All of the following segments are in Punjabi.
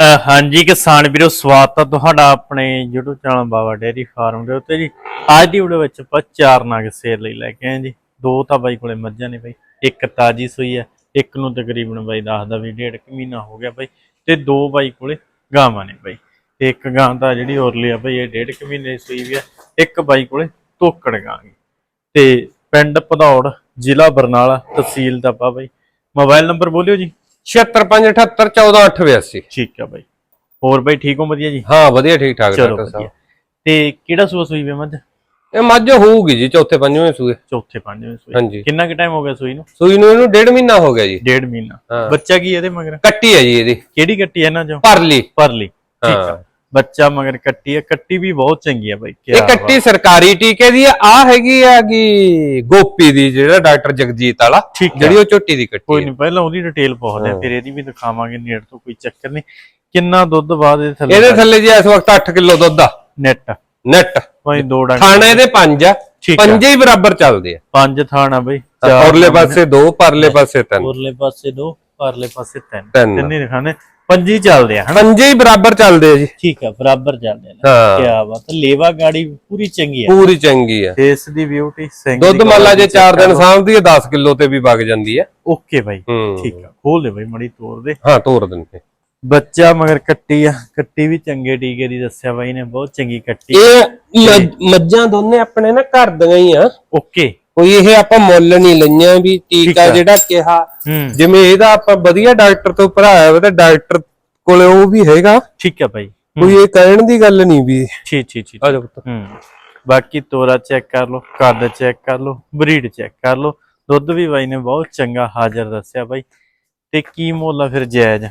ਹਾਂਜੀ ਕਿਸਾਨ ਵੀਰੋ, ਸਵਾਗਤ ਹੈ ਤੁਹਾਡਾ ਆਪਣੇ YouTube channel Baba dairy farm ਦੇ ਉੱਤੇ ਜੀ। ਅੱਜ ਦੀ ਵੀਡੀਓ ਵਿੱਚ ਆਪਾਂ ਚਾਰ ਨਾਗ ਸੇਲ ਲਈ ਲੈ ਕੇ ਆਏ ਜੀ। ਦੋ ਤਾਂ ਬਾਈ ਕੋਲੇ ਮੱਝਾਂ ਨੇ ਬਾਈ, ਇੱਕ ਤਾਜੀ ਸੂਈ ਹੈ ਇੱਕ ਨੂੰ ਤਕਰੀਬਨ ਬਾਈ ਦੱਸਦਾ ਵੀ ਡੇਢ ਕੁ ਮਹੀਨਾ ਹੋ ਗਿਆ ਬਾਈ, ਤੇ ਦੋ ਬਾਈ ਕੋਲੇ ਗਾਵਾਂ ਨੇ ਬਾਈ। ਤੇ ਇੱਕ ਗਾਂ ਤਾਂ ਜਿਹੜੀ ਉਰਲੀ ਆ ਬਾਈ, ਇਹ ਡੇਢ ਕੁ ਮਹੀਨੇ ਦੀ ਸੂਈ ਵੀ ਹੈ ਇੱਕ ਬਾਈ ਕੋਲੇ ਤੋਕੜ ਗਾਂ ਗੀ ਤੇ ਪਿੰਡ ਭਦੌੜ ਜ਼ਿਲ੍ਹਾ ਬਰਨਾਲਾ ਤਹਿਸੀਲ ਦਾ ਬਾਈ। ਮੋਬਾਈਲ ਨੰਬਰ ਬੋਲਿਓ ਜੀ। 75781482 ਠੀਕ ਆ ਬਾਈ। ਹੋਰ ਬਾਈ ਠੀਕ ਹੋ? ਵਧੀਆ ਜੀ? ਹਾਂ ਵਧੀਆ ਠੀਕ ਠਾਕ ਡਾਕਟਰ ਸਾਹਿਬ। ਤੇ ਕਿਹੜਾ ਸੂਆ ਸੂਈ ਵੇ ਮੱਝ? ਇਹ ਮੱਝ ਹੋਊਗੀ ਜੀ ਚੌਥੇ ਪੰਜਵੇਂ ਸੂਏ। ਚੌਥੇ ਪੰਜਵੇਂ ਸੂਈ ਹਾਂਜੀ। ਕਿੰਨਾ ਕੁ ਟਾਈਮ ਹੋ ਗਿਆ ਸੂਈ ਨੂੰ? ਸੂਈ ਨੂੰ ਇਹਨੂੰ ਡੇਢ ਮਹੀਨਾ ਹੋ ਗਿਆ ਜੀ। ਡੇਢ ਮਹੀਨਾ। ਬੱਚਾ ਕੀ ਇਹਦੇ ਮਗਰ? ਕੱਟੀ ਹੈ ਜੀ ਇਹਦੀ। ਕਿਹੜੀ ਕੱਟੀ ਹੈ ਇਹਨਾਂ ਚੋਂ? ਪਰਲੀ। ਪਰਲੀ। ਠੀਕ। ਆ। ਬੱਚਾ ਮਗਰ ਕੱਟੀ ਹੈ ਕੱਟੀ ਵੀ ਬਹੁਤ ਚੰਗੀ ਹੈ ਬਾਈ ਇਹ ਕੱਟੀ ਸਰਕਾਰੀ ਟੀਕੇ ਦੀ ਆ ਆਹ ਹੈਗੀ ਆ ਕਿ ਗੋਪੀ ਦੀ ਜਿਹੜਾ ਡਾਕਟਰ ਜਗਜੀਤ ਵਾਲਾ। ਜਿਹੜੀ ਉਹ ਝੋਟੀ ਦੀ ਕੱਟੀ ਕੋਈ। ਨਹੀਂ ਪਹਿਲਾਂ ਉਹਦੀ ਡਿਟੇਲ ਪੁੱਛਦੇ ਆ ਫਿਰ ਇਹਦੀ ਵੀ ਦਿਖਾਵਾਂਗੇ ਨੇੜ ਤੋਂ ਕੋਈ ਚੱਕਰ ਨਹੀਂ। ਕਿੰਨਾ ਦੁੱਧ ਬਾਅਦ ਇਹਦੇ ਥੱਲੇ ਇਹਦੇ ਥੱਲੇ ਜੀ ਇਸ ਵਕਤ 8 ਕਿਲੋ ਦੁੱਧ ਆ। ਨੈਟ ਨੈਟ ਭਾਈ ਦੋ ਡੰਗ। ਥਾਣੇ ਦੇ ਪੰਜ ਆ। ਪੰਜੇ ਹੀ ਬਰਾਬਰ ਚੱਲਦੇ ਆ। ਪੰਜ ਥਾਣਾ ਬਈ ਔਰਲੇ ਪਾਸੇ ਦੋ ਪਰਲੇ ਪਾਸੇ ਤਿੰਨ। ਉਰਲੇ ਪਾਸੇ ਦੋ ਪਰਲੇ ਪਾਸੇ ਤਿੰਨ। ਤਿੰਨ ਤਿੰਨੇ ਦਿਖਾਣੇ ਪੰਜੀ ਚੱਲਦੇ ਆ ਹਨਾ? ਪੰਜੇ ਹੀ ਬਰਾਬਰ ਚੱਲਦੇ ਆ ਜੀ। ਠੀਕ ਆ ਬਰਾਬਰ ਚੱਲਦੇ ਨੇ। ਹਾਂ। ਕਿਆ ਬਾਤ ਲੇਵਾ ਗਾੜੀ ਪੂਰੀ ਚੰਗੀ ਆ। ਪੂਰੀ ਚੰਗੀ ਆ। ਫੇਸ ਦੀ ਬਿਊਟੀ ਸਿੰਘ ਦੁੱਧ ਮੰਨ ਲਾ ਜੇ 4 ਦਿਨ ਸਾਂਭਦੀ ਹੈ 10 ਕਿਲੋ ਤੇ ਵੀ ਵਗ ਜਾਂਦੀ ਹੈ ਓਕੇ ਬਾਈ ਹੂੰ। ਠੀਕ ਆ। ਖੋਲ ਦੇ ਬਾਈ ਮੜੀ ਤੋੜ ਦੇ। ਹਾਂ ਤੋਰ ਦਿੰਦੇ। ਬੱਚਾ ਮਗਰ ਕੱਟੀ ਆ ਕੱਟੀ ਵੀ ਚੰਗੇ ਟੀਕੇ ਦੀ ਦੱਸਿਆ ਬਾਈ ਨੇ ਬਹੁਤ ਚੰਗੀ ਕੱਟੀ। ਇਹ ਮ- ਮੱਝਾਂ ਦੋਨੇ ਆਪਣੇ ਨਾ ਘਰ ਦੀਆਂ ਹੀ ਆ। ਓਕੇ। ਕੋਈ ਇਹ ਆਪਾਂ ਮੁੱਲ ਨਹੀਂ ਲਈਆਂ ਵੀ ਟੀਕਾ। ਜਿਹੜਾ ਕਿਹਾ। ਹੂੰ। ਜਿਵੇਂ ਇਹਦਾ ਆਪਾਂ ਵਧੀਆ ਡਾਕਟਰ ਤੋਂ ਭਰਾਇਆ ਵਾ ਤੇ ਡਾਕਟਰ ਕੋਲੇ ਉਹ ਵੀ ਹੈਗਾ। ਠੀਕ ਆ ਬਾਈ ਕੋਈ ਇਹ ਕਹਿਣ ਦੀ ਗੱਲ ਨਹੀਂ ਵੀ। ਠੀਕ ਠੀਕ ਠੀਕ ਆ ਜਾ ਪੁੱਤ। ਹੂੰ। ਬਾਕੀ ਤੋਰਾ ਚੈੱਕ ਕਰ ਲਓ ਕੱਦ ਚੈੱਕ ਕਰ ਲਓ ਬਰੀਡ ਚੈੱਕ ਕਰ ਲਓ। ਦੁੱਧ ਵੀ ਬਾਈ ਨੇ ਬਹੁਤ ਚੰਗਾ ਹਾਜ਼ਰ ਦੱਸਿਆ ਬਾਈ। ਤੇ ਕੀ ਮੁੱਲ ਆ ਫਿਰ ਜਾਇਜ਼?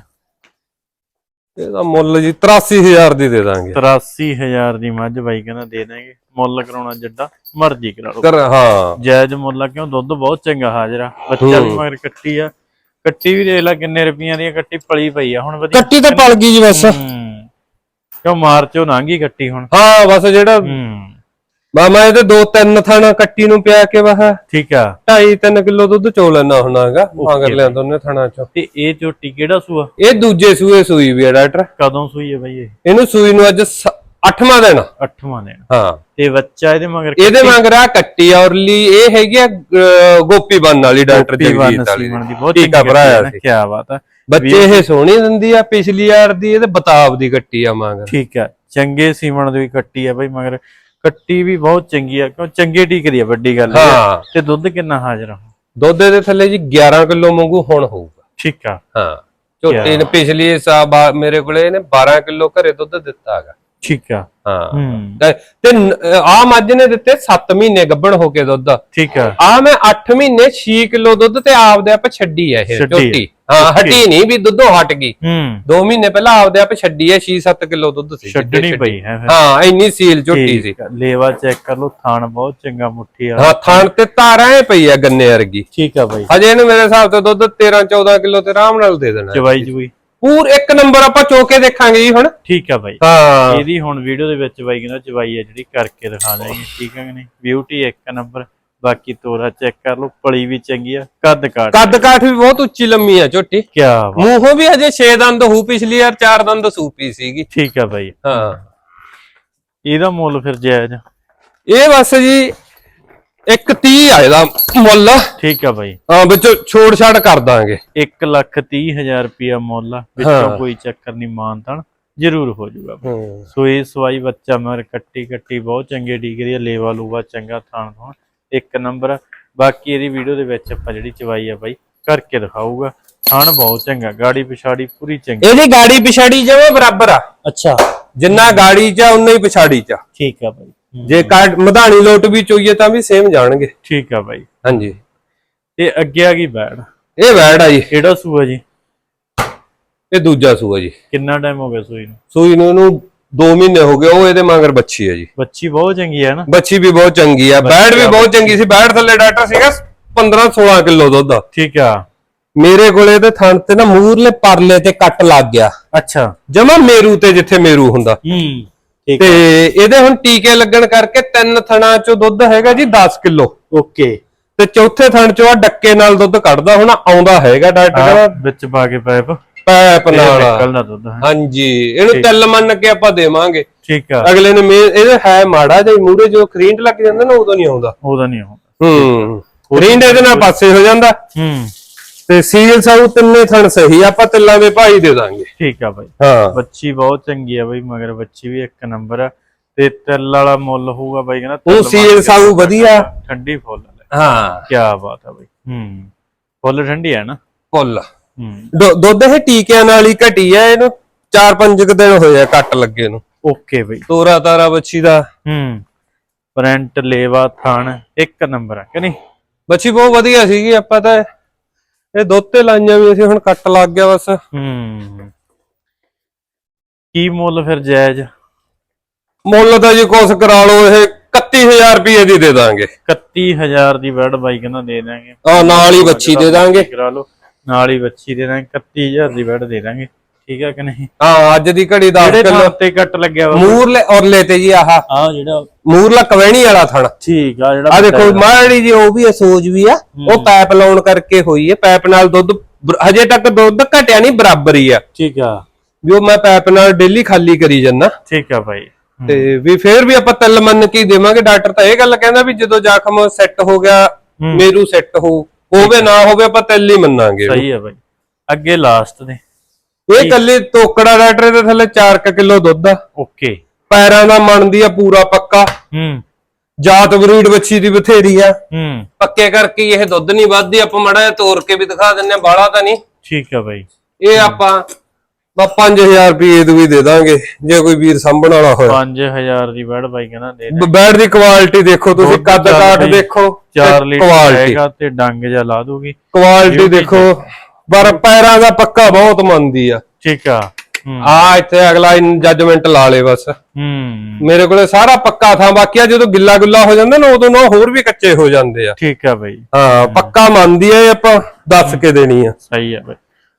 ਇਹਦਾ ਮੁੱਲ ਜੀ 83000 ਦੀ ਦੇ ਦਾਂਗੇ। 83000 ਦੀ ਮੱਝ ਬਾਈ ਕਹਿੰਦਾ ਦੇ ਦਾਂਗੇ ਮੁੱਲ ਕਰਾਉਣਾ ਜਿੱਡਾ ਮਰਜ਼ੀ ਕਰਾ ਲਓ। ਕਰ ਹਾਂ। ਜਾਇਜ਼ ਮੁੱਲ ਆ ਕਿਉਂ? ਦੁੱਧ ਬਹੁਤ ਚੰਗਾ ਹਾਜ਼ਰ ਆ। ਬੱਚਾ ਵੀ ਮਗਰ ਕੱਟੀ ਆ। ਕੱਟੀ ਵੀ ਦੇਖ ਲੈ ਕਿੰਨੇ ਰੁਪਈਆਂ ਦੀ ਕੱਟੀ ਪਲੀ ਪਈ ਆ। ਹੁਣ ਵਧੀਆ ਕੱਟੀ ਤਾਂ ਪਲ ਗਈ ਜੀ ਬਸ। ਕਿਉਂ ਮਾਰਚੋ ਲੰਘੀ ਕੱਟੀ ਹੁਣ? ਹਾਂ ਬਸ ਜਿਹੜਾ ਮਾਮਾ ਇਹਦੇ ਦੋ ਤਿੰਨ ਥਾਣਾ ਕੱਟੀ ਨੂੰ ਪਿਆ ਕੇ ਵਾਹ। ਠੀਕ ਆ। 2.5 3 ਕਿਲੋ ਦੁੱਧ ਚੋ ਲੈਣਾ ਹੁੰਨਾਗਾ। ਮਗਰ ਲਿਆ ਦੋਨੇ ਥਾਣਾ ਚੋਂ। ਤੇ ਇਹ ਝੋਟੀ ਕਿਹੜਾ ਸੂਆ? ਇਹ ਦੂਜੇ ਸੂਏ ਸੂਈ ਵੀ ਆ ਡਾਕਟਰ। ਕਦੋਂ ਸੂਈ ਹੈ ਬਾਈ ਇਹ? ਇਹਨੂੰ ਸੂਈ ਨੂੰ ਅੱਜ 8ਵਾਂ ਦਿਨ। ਆ। ਅੱਠਵਾਂ ਦਿਨ। ਹਾਂ। ਤੇ ਬੱਚਾ ਇਹਦੇ ਮਗਰ ਇਹਦੇ ਵਾਂਗ ਰਾ ਕੱਟੀ ਔਰਲੀ ਇਹ ਹੈਗੀ ਆ ਗੋਪੀ ਬੰਨ ਵਾਲੀ ਡਾਕਟਰ ਜਗਜੀਤ ਵਾਲੀ। ਬਹੁਤ ਚੰਗੀ ਭਰਾਇਆ ਸੀ। ਕੀ ਬਾਤ ਆ। ਬੱਚੇ ਇਹ ਸੋਹਣੀ ਦਿੰਦੀ ਆ ਪਿਛਲੀ ਵਾਰ ਦੀ ਇਹਦੇ ਬਤਾਬ ਦੀ ਕੱਟੀ ਆ ਮੰਗ ਠੀਕ ਆ ਚੰਗੇ ਸੀਮਨ ਦੀ ਕੱਟੀ ਆ ਬਾਈ ਮਗਰ। ਕੱਟੀ ਵੀ ਬਹੁਤ ਚੰਗੀ ਆ ਕਿਉਂ ਚੰਗੇ ਟੀਕਦੀ ਆ ਵੱਡੀ ਗੱਲ। ਹਾਂ। ਤੇ ਦੁੱਧ ਕਿੰਨਾ ਹਾਜ਼ਰ ਆ ਦੁੱਧ ਦੇ ਥੱਲੇ ਜੀ 11 ਕਿਲੋ ਵਾਂਗੂ ਹੁਣ ਹੋਊਗਾ। ਠੀਕ ਆ। ਹਾਂ। ਝੋਟੀ ਨੇ ਪਿਛਲੀ ਸਾਲ ਮੇਰੇ ਕੋਲੇ ਇਹਨੇ 12 ਕਿਲੋ ਘਰੇ ਦੁੱਧ ਦਿੱਤਾ ਹੈਗਾ। ਠੀਕ ਆ। ਹਾਂ। ਹੂੰ। ਤੇ ਆ ਮੱਝ ਨੇ ਦਿੱਤੇ 7 ਮਹੀਨੇ ਗੱਭਣ ਹੋ ਕੇ ਦੁੱਧ। ਠੀਕ ਆ। ਆ ਮੈਂ 8 ਮਹੀਨੇ 6 ਕਿਲੋ ਦੁੱਧ ਤੇ ਆਪਦੇ ਆਪ ਛੱਡੀ ਆ ਇਹ। ਝੋਟੀ। ਹਾਂ ਹਟੀ ਨਹੀਂ ਵੀ ਦੁੱਧੋਂ ਹਟ ਗਈ। ਹੂੰ। 2 ਮਹੀਨੇ ਪਹਿਲਾਂ ਆਪਦੇ ਆਪ ਛੱਡੀ ਆ 6-7 ਕਿਲੋ ਦੁੱਧ ਸੀ ਛੱਡਣੀ ਪਈ ਹੈ ਹਾਂ ਇੰਨੀ ਸੀਲ ਝੋਟੀ ਸੀ। ਲੇਵਾ ਚੈੱਕ ਕਰ ਲਓ ਥਾਣ ਬਹੁਤ ਚੰਗਾ ਮੁੱਠੀ ਆ ਹਾਂ ਥਾਣ ਤੇ ਤਾਰਾਂ ਐ ਪਈ ਆ ਗੰਨੇ ਵਰਗੀ। ਠੀਕ ਆ ਬਾਈ। ਹਜੇ ਇਹਨੂੰ ਮੇਰੇ ਹਿਸਾਬ ਤੋਂ ਦੁੱਧ 13-14 ਕਿਲੋ ਤੇ ਆਰਾਮ ਨਾਲ ਦੇ ਦੇਣਾ। ਜਵਾਈ ਜੁਈ ਪੂਰ ਇੱਕ ਨੰਬਰ ਆਪਾਂ ਚੋਕੇ ਦੇਖਾਂਗੇ ਜੀ ਹੁਣ। ਠੀਕ ਆ ਬਾਈ। ਹਾਂ। ਇਹਦੀ ਹੁਣ ਵੀਡੀਓ ਦੇ ਵਿੱਚ ਬਾਈ ਕਹਿੰਦਾ ਚਵਾਈ ਆ ਜਿਹੜੀ ਕਰਕੇ ਦਿਖਾ ਦਾਂਗੇ ਠੀਕ ਹੈ ਕਿ ਨਹੀਂ? ਬਿਊਟੀ ਇੱਕ ਨੰਬਰ ਬਾਕੀ ਤੋਰਾ ਚੈੱਕ ਕਰ ਲਓ ਪਲੀ ਵੀ ਚੰਗੀ ਆ ਕੱਦ ਕਾਟ ਕੱਦ ਕਾਠ ਵੀ ਬਹੁਤ ਉੱਚੀ ਲੰਮੀ ਆ ਝੋਟੀ। ਕੀ ਬਾਤ। ਮੂੰਹੋਂ ਵੀ ਹਜੇ 6 ਦੰਦ ਹੋਊ ਪਿਛਲੀ ਵਾਰ 4 ਦੰਦ ਸੂਪੀ ਸੀਗੀ। ਠੀਕ ਆ ਬਾਈ। ਹਾਂ। ਇਹਦਾ ਮੁੱਲ ਫਿਰ ਜਾਇਜ਼ ਇਹ ਬਸ ਜੀ ਇੱਕ 30 ਆ ਇਹਦਾ ਮੁੱਲ। ਠੀਕ ਆ ਬਾਈ। ਹਾਂ ਵਿੱਚੋਂ ਛੋੜ ਛਾੜ ਕਰ ਦਾਂਗੇ। 1 ਲੱਖ 30 ਹਜ਼ਾਰ ਰੁਪਿਆ ਮੁੱਲ ਆ। ਵਿੱਚੋਂ ਕੋਈ ਚੱਕਰ ਨਹੀਂ ਮਾਨਤਨ ਜ਼ਰੂਰ ਹੋ ਜਾਊਗਾ ਬਾਈ। ਸੋ ਇਹ ਸਵਾਈ ਬੱਚਾ ਮਰ ਕੱਟੀ ਕੱਟੀ ਬਹੁਤ ਚੰਗੇ ਡਿਗਰੀ ਆ ਲੇਵਾ ਲੂਵਾ ਚੰਗਾ ਥਾਣ ਥਾਣ ਇੱਕ ਨੰਬਰ। ਬਾਕੀ ਇਹਦੀ ਵੀਡੀਓ ਦੇ ਵਿੱਚ ਆਪਾਂ ਜਿਹੜੀ ਚਵਾਈ ਆ ਬਾਈ ਕਰਕੇ ਦਿਖਾਊਗਾ। ਥਾਣ ਬਹੁਤ ਚੰਗਾ ਗਾੜੀ ਪਿਛਾੜੀ ਪੂਰੀ ਚੰਗੀ। ਇਹਦੀ ਗਾੜੀ ਪਿਛਾੜੀ ਜਮਾ ਬਰਾਬਰ ਆ। ਅੱਛਾ। ਜਿੰਨਾ ਗਾੜੀ ਚ ਆ ਉਨਾ ਹੀ ਪਿਛਾੜੀ ਚ ਆ। ਠੀਕ ਆ ਬਾਈ। ਜੇ ਕਾਟ ਮਧਾਣੀ ਲੋਟ ਵੀ ਚੋਈਏ ਤਾਂ ਵੀ ਸੇਮ ਜਾਣਗੇ। ਠੀਕ ਆ ਬਾਈ। ਹਾਂਜੀ। ਤੇ ਅੱਗੇ ਆ ਗਈ ਬੈੜ। ਇਹ ਵੈੜ ਆ ਜੀ। ਕਿਹੜਾ ਸੂਆ ਜੀ? ਇਹ ਦੂਜਾ ਸੂਆ ਜੀ। ਕਿੰਨਾ ਟਾਈਮ ਹੋ ਗਿਆ ਸੂਈ ਨੂੰ? ਸੂਈ ਨੂੰ ਇਹਨੂੰ 2 ਮਹੀਨੇ ਹੋ ਗਏ ਉਹ ਇਹਦੇ ਮਗਰ ਬੱਚੀ ਆ ਜੀ। ਬੱਚੀ ਬਹੁਤ ਚੰਗੀ ਹੈ ਨਾ? ਬੱਚੀ ਵੀ ਬਹੁਤ ਚੰਗੀ ਆ। ਬੈੜ ਵੀ ਬਹੁਤ ਚੰਗੀ ਸੀ। ਬੈੜ ਥੱਲੇ ਡਾਟਾ ਸੀਗਾ 15 16 ਕਿਲੋ ਦੁੱਧ ਦਾ ਠੀਕ ਆ। ਮੇਰੇ ਕੋਲੇ ਤੇ ਥਣ ਤੇ ਨਾ ਮੂਰਲੇ ਪਰਲੇ ਤੇ ਕੱਟ ਲੱਗ ਗਿਆ। ਅੱਛਾ। ਜਮਾ ਮੇਰੂ ਤੇ ਜਿੱਥੇ ਮੇਰੂ ਹੁੰਦਾ। ਹੂੰ। ਤੇ ਇਹਦੇ ਹੁਣ ਟੀਕੇ ਲੱਗਣ ਕਰਕੇ ਤਿੰਨ ਥਣਾ ਚੋਂ ਦੁੱਧ ਹੈਗਾ ਜੀ 10 ਕਿਲੋ। ਓਕੇ। ਤੇ ਚੌਥੇ ਥਣ ਚੋਂ ਆ ਡੱਕੇ ਨਾਲ ਦੁੱਧ ਕੱਢਦਾ ਹੁਣ ਆਉਂਦਾ ਹੈਗਾ ਡਾਕਟਰ ਕਹਿੰਦਾ। ਵਿੱਚ ਪਾ ਕੇ ਪਾਇਪ। ਪੈਪ ਨਾਲ। ਨਿਕਲਦਾ ਦੁੱਧ ਹਾਂਜੀ ਇਹਨੂੰ ਤਿਲ ਮੰਨ ਕੇ ਆਪਾਂ ਦੇਵਾਂਗੇ। ਠੀਕ ਆ। ਅਗਲੇ ਨੇ ਇਹਦੇ ਹੈ ਮਾੜਾ ਜਿਹਾ ਮੂਰੇ ਜੋ ਖਰੀਂਟ ਲੱਗ ਜਾਂਦਾ ਨਾ ਉਦੋਂ ਨਹੀਂ ਆਉਂਦਾ। ਉਹਦਾ ਨਹੀਂ ਹੁੰਦਾ ਹੂੰ। ਖਰੀਂਟ ਇਹਦੇ ਨਾਲ ਪਾਸੇ ਹੋ ਜਾਂਦਾ। ਹੂੰ। ਤੇ ਸੀਲ ਸਾਊ ਤਿੰਨੇ ਥਣ ਸਹੀ ਆਪਾਂ ਤਿੱਲਾਂ ਦੇ ਭਾਈ ਦੇ ਦਾਂਗੇ। ਠੀਕ ਆ ਬਾਈ। ਹਾਂ। ਬੱਚੀ ਬਹੁਤ ਚੰਗੀ ਆ ਬਾਈ ਮਗਰ ਬੱਚੀ ਵੀ ਇੱਕ ਨੰਬਰ ਆ। ਤੇ ਤਿਲ ਵਾਲਾ ਮੁੱਲ ਹੋਊਗਾ ਬਾਈ ਕਹਿੰਦਾ ਉਹ ਸੀਲ ਸਾਊ ਵਧੀਆ। ਠੰਡੀ ਫੁੱਲ ਹਾਂ। ਕੀ ਬਾਤ ਆ ਬਾਈ। ਹੂੰ। ਫੁੱਲ ਠੰਡੀ ਆ ਨਾ? ਫੁੱਲ। ਦੁੱਧ ਇਹ ਟੀਕਿਆਂ ਨਾਲ ਹੀ ਘਟੀ ਆ ਇਹਨੂੰ। 4-5 ਕੁ ਦਿਨ ਹੋਏ ਆ ਕੱਟ ਲੱਗੇ ਨੂੰ। ਓਕੇ ਬਾਈ। ਤੋਰਾ ਤਾਰਾ ਬੱਚੀ ਦਾ। ਹੂੰ। ਪ੍ਰਿੰਟ ਲੇਵਾ ਥਣ ਇੱਕ ਨੰਬਰ ਆ ਕਿ ਨਹੀਂ? ਬੱਚੀ ਬਹੁਤ ਵਧੀਆ ਸੀਗੀ ਆਪਾਂ ਤਾਂ ਇਹ ਦੁੱਧ ਤੇ ਲਾਈਆਂ ਵੀ ਅਸੀਂ ਹੁਣ ਕੱਟ ਲੱਗ ਗਿਆ ਬਸ। ਹੂੰ। ਕੀ ਮੁੱਲ ਫਿਰ ਜਾਇਜ਼? ਮੁੱਲ ਤਾਂ ਜੀ ਕੁਛ ਕਰਾ ਲਓ ਇਹ 31000 ਰੁਪਏ ਦੀ ਦੇ ਦਾਂਗੇ। 31000 ਦੀ ਵਰਡ ਬਾਈ ਕਹਿੰਦਾ ਦੇ ਦਾਂਗੇ ਆ ਨਾਲ ਹੀ ਬੱਚੀ ਦੇ ਦਾਂਗੇ। ਕਰਾ ਲਓ। ਨਾਲ ਹੀ ਬੱਚੀ ਦੇ ਦਾਂਗੇ 31000 ਦੀ ਵਰਡ ਦੇ ਦਾਂਗੇ ਠੀਕ ਆ ਕਿ ਨਹੀਂ? ਹਾਂ ਅੱਜ ਦੀ ਘੜੀ 10 ਜਿਹੜੇ ਥਾਂ ਤੇ ਕੱਟ ਲੱਗਿਆ ਵਾ। ਮੂਰਲੇ ਔਰਲੇ ਤੇ ਜੀ ਆਹ। ਆ ਜਿਹੜਾ ਮੂਰਲਾ ਕਵੈਣੀ ਵਾਲਾ ਥਣ। ਠੀਕ ਆ ਜਿਹੜਾ ਆ ਦੇਖੋ ਮਾੜੀ ਜੀ ਉਹ ਵੀ ਆ, ਸੋਜ ਵੀ ਆ। ਉਹ ਪੈਪ ਲਾਉਣ ਕਰਕੇ ਹੋਈ ਹੈ ਪੈਪ ਨਾਲ ਦੁੱਧ ਹਜੇ ਤੱਕ ਦੁੱਧ ਘਟਿਆ ਨਹੀਂ ਬਰਾਬਰ ਹੀ ਆ। ਠੀਕ ਆ। ਵੀ ਉਹ ਮੈਂ ਪੈਪ ਨਾਲ ਡੇਲੀ ਖਾਲੀ ਕਰੀ ਜੰਨਾ ਠੀਕ ਆ ਬਾਈ ਤੇ ਵੀ ਫੇਰ ਵੀ ਆਪਾਂ ਤਿਲ ਮੰਨ ਕੇ ਹੀ ਦੇਵਾਂਗੇ। ਡਾਕਟਰ ਤਾਂ ਇਹ ਗੱਲ ਕਹਿੰਦਾ ਵੀ ਜਦੋਂ ਜ਼ਖਮ ਸੈੱਟ ਹੋ ਗਿਆ ਮੇਰੂ ਸੈੱਟ ਹੋ ਹੋਵੇ ਨਾ ਹੋਵੇ ਆਪਾਂ ਤਿਲ ਹੀ ਮੰਨਾਂਗੇ। ਸਹੀ ਆ ਬਾਈ ਅੱਗੇ ਲਾਸਟ ਦੇ ਇਹ ਕੱਲੀ ਤੋਕੜਾ ਡਾਕਟਰ ਦੇ ਥੱਲੇ 4 ਕਿਲੋ ਦੁੱਧ ਆ। ਓਕੇ। ਪੈਰਾਂ ਦਾ ਮੰਨਦੀ ਆ ਪੂਰਾ ਪੱਕਾ। ਹੂੰ। ਜਾਤ ਬਰੀਡ ਬੱਚੀ ਦੀ ਬਥੇਰੀ ਆ। ਹੂੰ। ਪੱਕੇ ਕਰਕੇ ਇਹ ਦੁੱਧ ਨਹੀਂ ਵੱਧਦੀ ਆਪਾਂ ਮੜਾ ਜਿਹਾ ਤੋੜ ਕੇ ਵੀ ਦਿਖਾ ਦਿੰਨੇ ਆ ਬਾਲਾ ਤਾਂ ਨਹੀਂ। ਠੀਕ ਆ ਬਾਈ। ਇਹ ਆਪਾਂ ਬਾ 5000 ਰੁਪਏ ਦੀ ਵੀ ਦੇ ਦਾਂਗੇ ਜੇ ਕੋਈ ਵੀਰ ਸਾਂਭਣ ਵਾਲਾ ਹੋਇਆ। 5000 ਦੀ ਵਰਡ ਬਾਈ ਕਹਿੰਦਾ ਦੇ ਬ- ਬੈਡ ਦੀ ਕੁਆਲਿਟੀ ਦੇਖੋ ਤੁਸੀਂ ਕੱਦ ਕਾਠ ਬਈ, ਦੇਖੋ 4 ਲੀਟਰ ਆਏਗਾ ਤੇ ਡੰਗ ਜਾ ਲਾ ਦੂਗੀ। ਕੁਆਲਿਟੀ ਦੇਖੋ। ਪਰ ਪੈਰਾਂ ਦਾ ਪੱਕਾ ਬਹੁਤ ਮੰਨਦੀ ਆ। ਠੀਕ ਆ। ਆ ਇੱਥੇ ਅਗਲਾ ਜੱਜਮੈਂਟ ਲਾ ਲੇ ਬਸ। ਹੂੰ। ਮੇਰੇ ਕੋਲੇ ਸਾਰਾ ਪੱਕਾ ਥਾਂ ਬਾਕੀ ਆ ਜਦੋਂ ਗਿੱਲਾ ਗੁੱਲਾ ਹੋ ਜਾਂਦਾ ਨਾ ਉਦੋਂ ਨਾ ਹੋਰ ਵੀ ਕੱਚੇ ਹੋ ਜਾਂਦੇ ਆ। ਠੀਕ ਆ ਬਾਈ। ਹਾਂ ਪੱਕਾ ਮੰਨਦੀ ਆ ਆਪਾਂ ਦੱਸ ਕੇ ਦੇਣੀ ਆ। ਸਹੀ ਆ ਬਾਈ।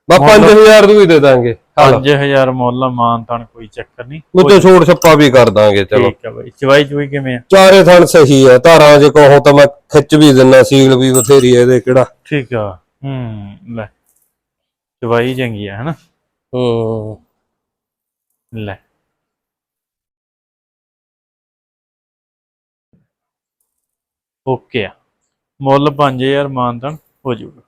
ਬਾ 5000 ਦੀ ਵੀ ਦੇ ਦਾਂਗੇ। 5000 ਮੁੱਲ ਮਾਨ ਤਾਨ ਕੋਈ ਚੱਕਰ ਨਹੀਂ। ਮੁੱਤੇ ਛੋੜ ਛੱਪਾ ਵੀ ਕਰ ਦਾਂਗੇ ਚਲੋ। ਠੀਕ ਆ ਬਾਈ। ਚਵਾਈ ਚੁਈ ਕਿਵੇਂ ਆ? ਚਾਰੇ ਥਣ ਸਹੀ ਆ ਧਾਰਾਂ ਜੇ ਕਹੋ ਤਾਂ ਮੈਂ ਖਿੱਚ ਵੀ ਦਿੰਨਾ ਸੀਲ ਵੀ ਬਥੇਰੀ ਇਹਦੇ ਕਿਹੜਾ। ਠੀਕ ਆ। ਹੂੰ ਲੈ। ਚਵਾਈ ਚੰਗੀ ਆ ਹਨਾ? ਹੂੰ। ਲੈ। ਓਕੇ ਆ। ਮੁੱਲ 5000 ਮਾਨਤਨ ਹੋ ਜਾਊਗਾ।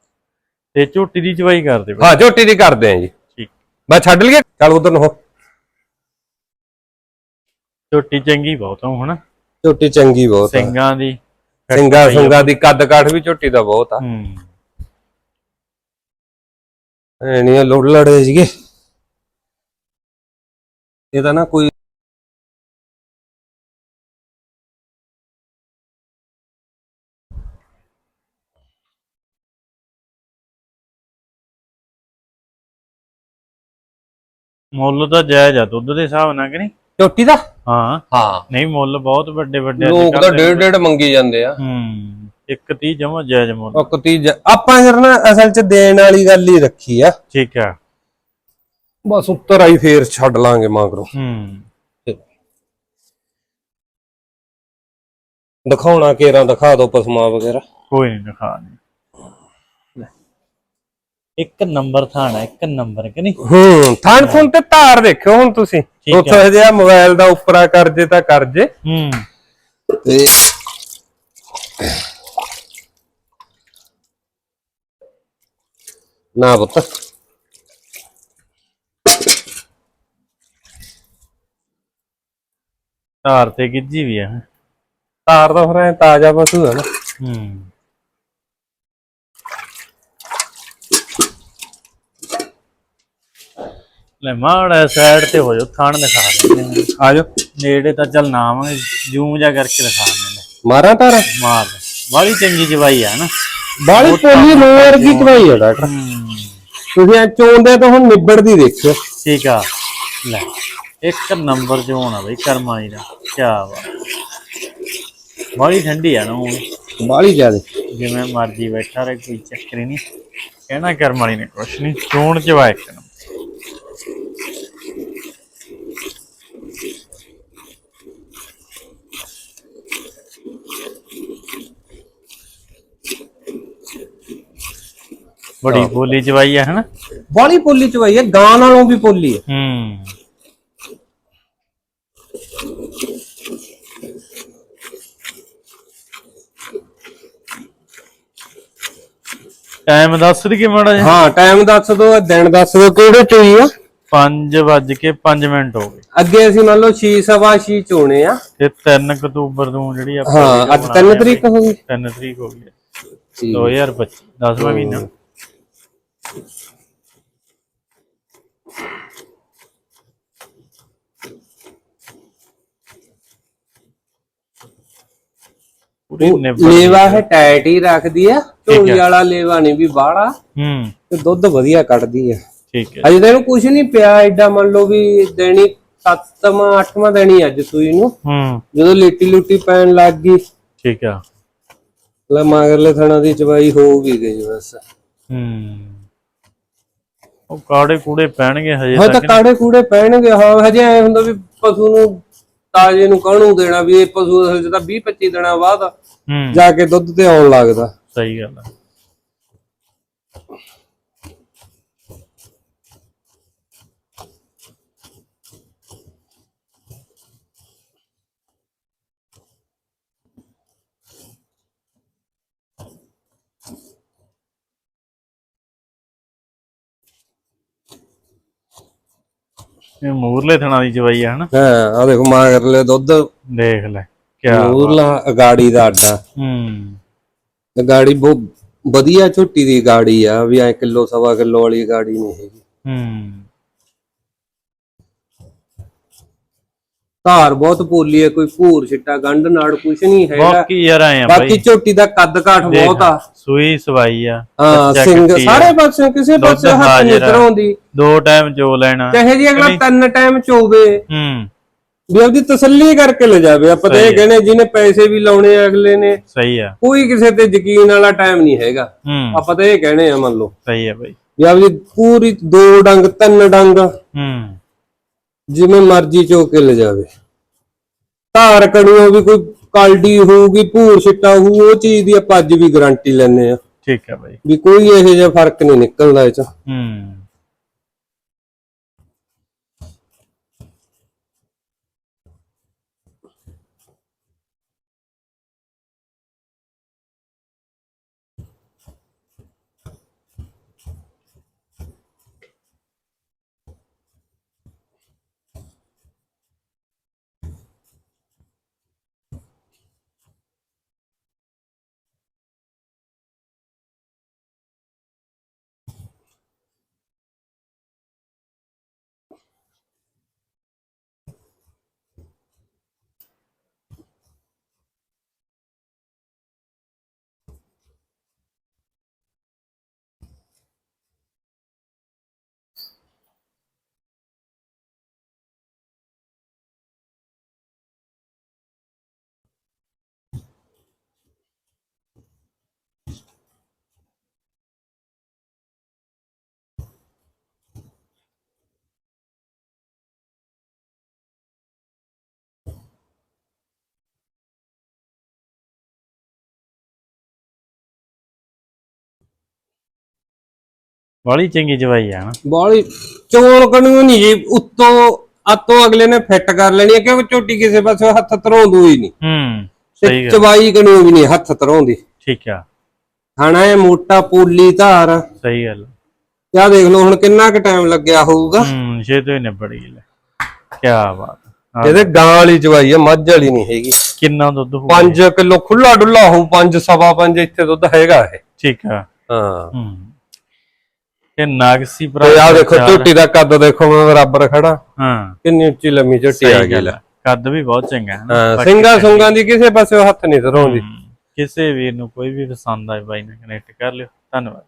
ਤੇ ਝੋਟੀ ਦੀ ਚਵਾਈ ਕਰ ਦੇ ਬਾਈ। ਹਾਂ ਝੋਟੀ ਦੀ ਕਰਦੇ ਆ ਜੀ। ਠੀਕ। ਮੈਂ ਛੱਡ ਲਈਏ? ਚੱਲ ਉਧਰ ਨੂੰ ਹੋ। ਝੋਟੀ ਚੰਗੀ ਬਹੁਤ ਆ ਹਨਾ? ਝੋਟੀ ਚੰਗੀ ਬਹੁਤ ਆ। ਸਿੰਘਾਂ ਦੀ ਸਿੰਗਾ ਸੁੰਗਾ ਦੀ ਕੱਦ ਕਾਠ ਵੀ ਝੋਟੀ ਦਾ ਬਹੁਤ ਆ। ਹੂੰ। ਐ ਨਹੀਂ ਲੋੜ ਲੜੇ ਸੀਗੇ। ਇਹ ਤਾਂ ਨਾ ਕੋਈ ਮੁੱਲ ਤਾਂ ਜਾਇਜ਼ ਆ ਦੁੱਧ ਦੇ ਹਿਸਾਬ ਨਾਲ ਕਿ ਨਹੀਂ? ਝੋਟੀ ਦਾ? ਹਾਂ। ਹਾਂ। ਨਹੀਂ ਮੁੱਲ ਬਹੁਤ ਵੱਡੇ ਵੱਡੇ ਲੋਕ ਤਾਂ ਡੇਢ ਡੇਢ ਮੰਗੀ ਜਾਂਦੇ ਆ। ਹੂੰ। ਇੱਕ 30 ਜਮਾ ਜਾਇਜ਼ ਮੁੱਲ। ਉਹ ਕਤੀ ਆਪਾਂ ਯਾਰ ਨਾ ਅਸਲ ਚ ਦੇਣ ਵਾਲੀ ਗੱਲ ਹੀ ਰੱਖੀ ਆ। ਠੀਕ ਆ। ਬਸ ਉੱਤਰ ਆਈ ਫੇਰ ਛੱਡ ਲਾਂਗੇ ਮਗਰੋਂ ਹੂੰ। ਦਿਖਾਉਣਾ ਕੇਰਾਂ ਦਿਖਾ ਦਿਓ ਪਸਮਾ ਵਗੈਰਾ। ਕੋਈ ਨਹੀਂ ਦਿਖਾ ਨਹੀਂ ਇੱਕ ਨੰਬਰ ਥਾਣਾ ਇੱਕ ਨੰਬਰ ਕਿ ਨਹੀਂ? ਹੂੰ ਥਾਣ ਥੁਣ ਤੇ ਧਾਰ ਦੇਖਿਓ ਹੁਣ ਤੁਸੀਂ। ਠੀਕ ਉੱਥੇ ਜਿਹਾ ਮੋਬਾਈਲ ਦਾ ਉੱਪਰਾ ਕਰ ਜੇ ਤਾਂ ਕਰ ਜੇ ਹੂੰ। ਤੇ ਨਾ ਪੁੱਤ। ਧਾਰ ਤੇ ਗਿੱਜੀ ਵੀ ਆ। ਧਾਰ ਦਾ ਫਿਰ ਐਂ ਤਾਜ਼ਾ ਪਸ਼ੂ ਹੈ ਨਾ। ਹੂੰ। ਲੈ ਮਾੜਾ ਸਾਈਡ ਤੇ ਹੋ ਜਾ ਥਾਣ ਦਿਖਾ ਦੇ ਆ। ਜਾਓ। ਨੇੜੇ ਤਾਂ ਚੱਲ ਨਾ ਆਵਾਂਗੇ ਜੂਮ ਜਾ ਕਰਕੇ ਦਿਖਾ ਦਿੰਦੇ ਮਾਰਾਂ ਧਾਰਾ ਮਾਰ ਬੜੀ ਚੰਗੀ ਜਵਾਈ ਆ ਨਾ। ਬਾਲੀ ਪੋਲੀ ਲੋਰ ਵਰਗੀ ਚਵਾਈ ਹੈ ਡਾਕਟਰ। ਤੁਸੀਂ ਐ ਚੋਂਦੇ ਤਾਂ ਹੁਣ ਨਿਬੜਦੀ ਦੇਖਿਓ। ਠੀਕ ਆ। ਲੈ ਇੱਕ ਨੰਬਰ ਜੋ ਹੋਣਾ ਬਈ ਕਰਮਾਈ ਦਾ। ਕੀ ਬਾਤ। ਬੜੀ ਠੰਡੀ ਆ ਨਾ ਹੁਣ। ਬਾਲੀ ਜ਼ਿਆਦੇ। ਜਿਵੇਂ ਮਰਜ਼ੀ ਬੈਠਾ ਰਹੇ ਕੋਈ ਚੱਕਰ ਨਹੀਂ। ਕਹਿਣਾ ਕਰਮ ਵਾਲੀ ਨੇ ਕੁਛ ਨਹੀਂ। ਚੋਣ ਚ ਵਾ ਬੜੀ ਬੋਲੀ ਚਵਾਈ ਹੈ ਹਨਾ? ਬਾਲੀ ਪੋਲੀ ਚਵਾਈ ਹੈ ਗਾਂ ਨਾਲੋਂ ਵੀ ਪੋਲੀ ਹੈ ਹੂੰ। ਟਾਈਮ ਦੱਸ ਦਈਏ ਮਾੜਾ ਜਿਹਾ? ਹਾਂ ਟਾਈਮ ਦੱਸ ਦਿਓ ਦਿਨ ਦੱਸ ਦਿਓ ਕਿਹੜੇ ਚੋਈ ਆ? 5 ਵੱਜ ਕੇ 5 ਮਿੰਟ ਹੋ ਗਏ। ਅੱਗੇ ਅਸੀਂ ਮੰਨ ਲਓ 6 ਸਵਾ 6 ਚੋਣੇ ਆ। ਤੇ 3 ਅਕਤੂਬਰ ਨੂੰ ਜਿਹੜੀ ਆਪਾਂ ਹਾਂ ਅੱਜ ਬਣਾ 3 ਰਹੇ ਆ ਤਰੀਕ ਹੋ ਗਈ। 3 ਤਰੀਕ ਹੋ ਗਈ। ਹੈ। ਠੀਕ 2025 10ਵਾਂ ਮਹੀਨਾ। ਲੇਵਾ ਹੈ ਟਾਈਟ ਹੀ ਰੱਖਦੀ ਆ ਝੋਲੀ ਵਾਲਾ ਲੇਵਾ ਨਹੀਂ ਵੀ ਬਾਹਲਾ ਹੂੰ। ਤੇ ਦੁੱਧ ਵਧੀਆ ਕੱਢਦੀ ਆ। ਠੀਕ ਹੈ ਅਜੇ ਤਾਂ ਇਹਨੂੰ ਕੁਝ ਨਹੀਂ ਪਿਆ ਐਡਾ ਮੰਨ ਲਓ ਵੀ ਦੇਣੀ ਸੱਤਵਾਂ ਅੱਠਵਾਂ ਦੇਣੀ ਅੱਜ ਸੂਈ ਨੂੰ ਹੂੰ। ਜਦੋਂ ਲੇਟੀ ਲੁੱਟੀ ਪੈਣ ਲੱਗ ਗਈ ਠੀਕ ਆ। ਲੈ ਮਗਰਲੇ ਥਣਾ ਦੀ ਚਵਾਈ ਹੋ ਵੀ ਗਈ ਬਸ। ਹੂੰ। ਉਹ ਕਾੜੇ ਕੂੜੇ ਪੈਣਗੇ ਹਜੇ ਹਾਂ ਤਾਂ ਕਾੜੇ ਕੂੜੇ ਪੈਣਗੇ ਹਾਂ ਹਜੇ ਐ ਹੁੰਦਾ ਵੀ ਪਸ਼ੂ ਨੂੰ ਤਾਜੇ ਨੂੰ ਕਾਹਨੂੰ ਦੇਣਾ ਵੀ ਇਹ ਪਸ਼ੂ ਅਸਲ 'ਚ ਤਾਂ 20 25 ਦਿਨਾਂ ਬਾਅਦ ਜਾ ਕੇ ਦੁੱਧ ਤੇ ਆਉਣ ਲੱਗਦਾ। ਸਹੀ ਗੱਲ ਹੈ ਇਹ ਮੂਰਲੇ ਥਣਾ ਦੀ ਚਵਾਈ ਹੈ ਹਨਾ? ਹਾਂ ਆ ਦੇਖੋ ਮਗਰਲੇ ਦੁੱਧ। ਦੇਖ ਲੈ ਕਿਆ ਮੂਰਲਾ ਗਾੜੀ ਦਾ ਅੱਡਾ। ਹੂੰ। ਤੇ ਗਾੜੀ ਬਹੁਤ ਵਧੀਆ ਝੋਟੀ ਦੀ ਗਾੜੀ ਆ ਵੀ ਐ ਕਿਲੋ ਸਵਾ ਕਿਲੋ ਵਾਲੀ ਗਾੜੀ ਨਹੀਂ ਹੈਗੀ। ਹੂੰ। ਧਾਰ ਬਹੁਤ ਪੋਲੀ ਹੈ ਕੋਈ ਭੂਰ ਛਿੱਟਾ ਗੰਢ ਨਾੜ ਕੁਛ ਨਹੀਂ ਹੈਗਾ। ਬਾਕੀ ਯਾਰ ਆਏ ਆ ਬਾਕੀ ਬਾਈ। ਝੋਟੀ ਦਾ ਕੱਦ ਕਾਠ ਬਹੁਤ ਆ। ਸੂਈ ਸਵਾਈ ਆ ਹਾਂ ਬੱਚਾ ਸਿੰਘ ਕੱਟੀ ਆ। ਸਾਰੇ ਪਾਸੇ ਕਿਸੇ ਪਾਸੇ ਹੱਥ ਹਾਜ਼ਰ ਨਹੀਂ ਆ। ਧਰਾਉਂਦੀ ਦੋ ਟਾਈਮ ਜੋ ਲੈਣਾ। ਚਾਹੇ ਜੀ ਅਗਲਾ ਤਿੰਨ ਟਾਈਮ ਚੋਵੇ। ਹੂੰ। ਵੀ ਉਹਦੀ ਤਸੱਲੀ ਕਰਕੇ ਲੈ ਜਾਵੇ। ਆਪਾਂ ਤਾਂ ਇਹ ਕਹਿੰਦੇ ਜਿਹਨੇ ਪੈਸੇ ਵੀ ਲਾਉਣੇ ਆ ਅਗਲੇ ਨੇ ਸਹੀ ਆ। ਕੋਈ ਕਿਸੇ ਤੇ ਯਕੀਨ ਵਾਲਾ ਟਾਈਮ ਨਹੀਂ ਹੈਗਾ। ਹੂੰ। ਆਪਾਂ ਤਾਂ ਇਹ ਕਹਿੰਦੇ ਆ ਮੰਨ ਲਓ। ਸਹੀ ਆ ਬਾਈ। ਵੀ ਆਪਦੀ ਪੂਰੀ ਦੋ ਡੰਗ ਤਿੰਨ ਡੰਗ। ਹੂੰ। ਜਿਵੇਂ ਮਰਜ਼ੀ ਚੋ ਕੇ ਲੈ ਜਾਵੇ। ਧਾਰ ਕਣੀਓ ਵੀ ਕੋਈ ਕਾਲਡੀ ਹੋਊਗੀ ਭੂਰ ਛਿੱਟਾ ਹੋਊ ਉਹ ਚੀਜ਼ ਦੀ ਆਪਾਂ ਅੱਜ ਵੀ ਗਾਰੰਟੀ ਲੈਨੇ ਆ ਠੀਕ ਆ ਬਾਈ। ਵੀ ਕੋਈ ਇਹੋ ਜਿਹਾ ਫ਼ਰਕ ਨਹੀਂ ਨਿਕਲਦਾ ਇਹ ਚ। ਹੂੰ। ਬੜੀ ਚੰਗੀ ਚਵਾਈ ਆ ਨਾ। ਬਾਲੀ ਚੋਣ ਕਣੀਓ ਨਹੀਂ ਜੀ ਉੱਤੋਂ ਆਤੋਂ ਅਗਲੇ ਨੇ ਫਿੱਟ ਕਰ ਲੈਣੀ ਹੈ ਕਿਉਂਕਿ ਝੋਟੀ ਕਿਸੇ ਪਾਸੇ ਹੱਥ ਧਰਾਉਂਦੂ ਹੀ ਨਹੀਂ। ਹੂੰ ਸਹੀ ਤੇ ਗੱਲ। ਚਵਾਈ ਕਣੀਓ ਵੀ ਨਹੀਂ ਹੱਥ ਧਰਾਉਂਦੀ। ਠੀਕ ਆ। ਖਾਣਾ ਇਹ ਮੋਟਾ ਪੋਲੀ ਧਾਰ। ਸਹੀ ਗੱਲ। ਆ ਦੇਖ ਲਓ ਹੁਣ ਕਿੰਨਾ ਕੁ ਟਾਈਮ ਲੱਗਿਆ ਹੋਊਗਾ। ਹੂੰ ਛੇ ਤੋਂ ਹੀ ਨਿਬੜ ਗਈ ਲੈ। ਕੀ ਬਾਤ। ਹਾਂ, ਇਹਦੇ ਗਾਂ ਵਾਲੀ ਚਵਾਈ ਆ ਮੱਝ ਵਾਲੀ ਨਹੀਂ ਹੈਗੀ। ਕਿੰਨਾ ਦੁੱਧ ਹੋ 5 ਕਿਲੋ ਖੁੱਲਾ ਡੁੱਲਾ ਹੋਊ 5 ਸਵਾ 5 ਇੱਥੇ ਦੁੱਧ ਹੈਗਾ ਇਹ। ਠੀਕ ਆ। ਹਾਂ। ਹੂੰ। ਇਹ ਨਾਗਸੀ ਭਰਾ ਤੇ ਆ ਦੇਖੋ ਝੋਟੀ ਦਾ ਕੱਦ ਦੇਖੋ ਮੈਂ ਬਰਾਬਰ ਖੜਾ। ਹਾਂ। ਕਿੰਨੀ ਉੱਚੀ ਲੰਮੀ ਝੋਟੀ ਆ ਗਈ ਲੈ। ਕੱਦ ਵੀ ਬਹੁਤ ਚੰਗਾ ਹੈ ਨਾ। ਸਿੰਘਾਂ ਸੁੰਗਾਂ ਦੀ ਕਿਸੇ ਪਾਸੇ ਹੱਥ ਨਹੀਂ ਹੂੰ। ਕਿਸੇ ਵੀਰ ਨੂੰ ਕੋਈ ਵੀ ਪਸੰਦ ਆਏ ਬਾਈ ਨਾਲ ਕਨੈਕਟ ਕਰ ਲਿਓ। ਧੰਨਵਾਦ।